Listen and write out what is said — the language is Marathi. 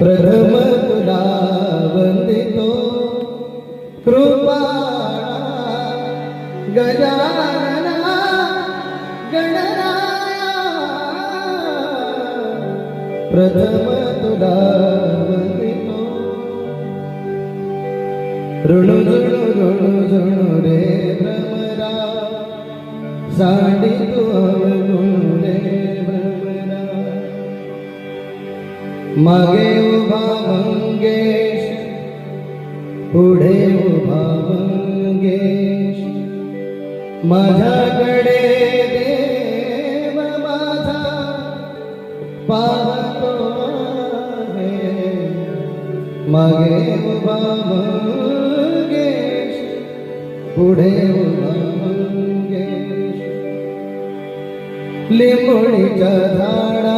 प्रथम तुला वंदितो कृपाळा गजानना गणराया. प्रथम तुला वंदितो ऋणु झुणु ऋणु झुणु रे भ्रमरा. साडी तू मागे उभा मंगेश पुढे उभा मंगेश. माझ्याकडे देव माझा पाहतो मागे उभा मंगेश पुढे उभा मंगेश. लिंबोणीच्या झाड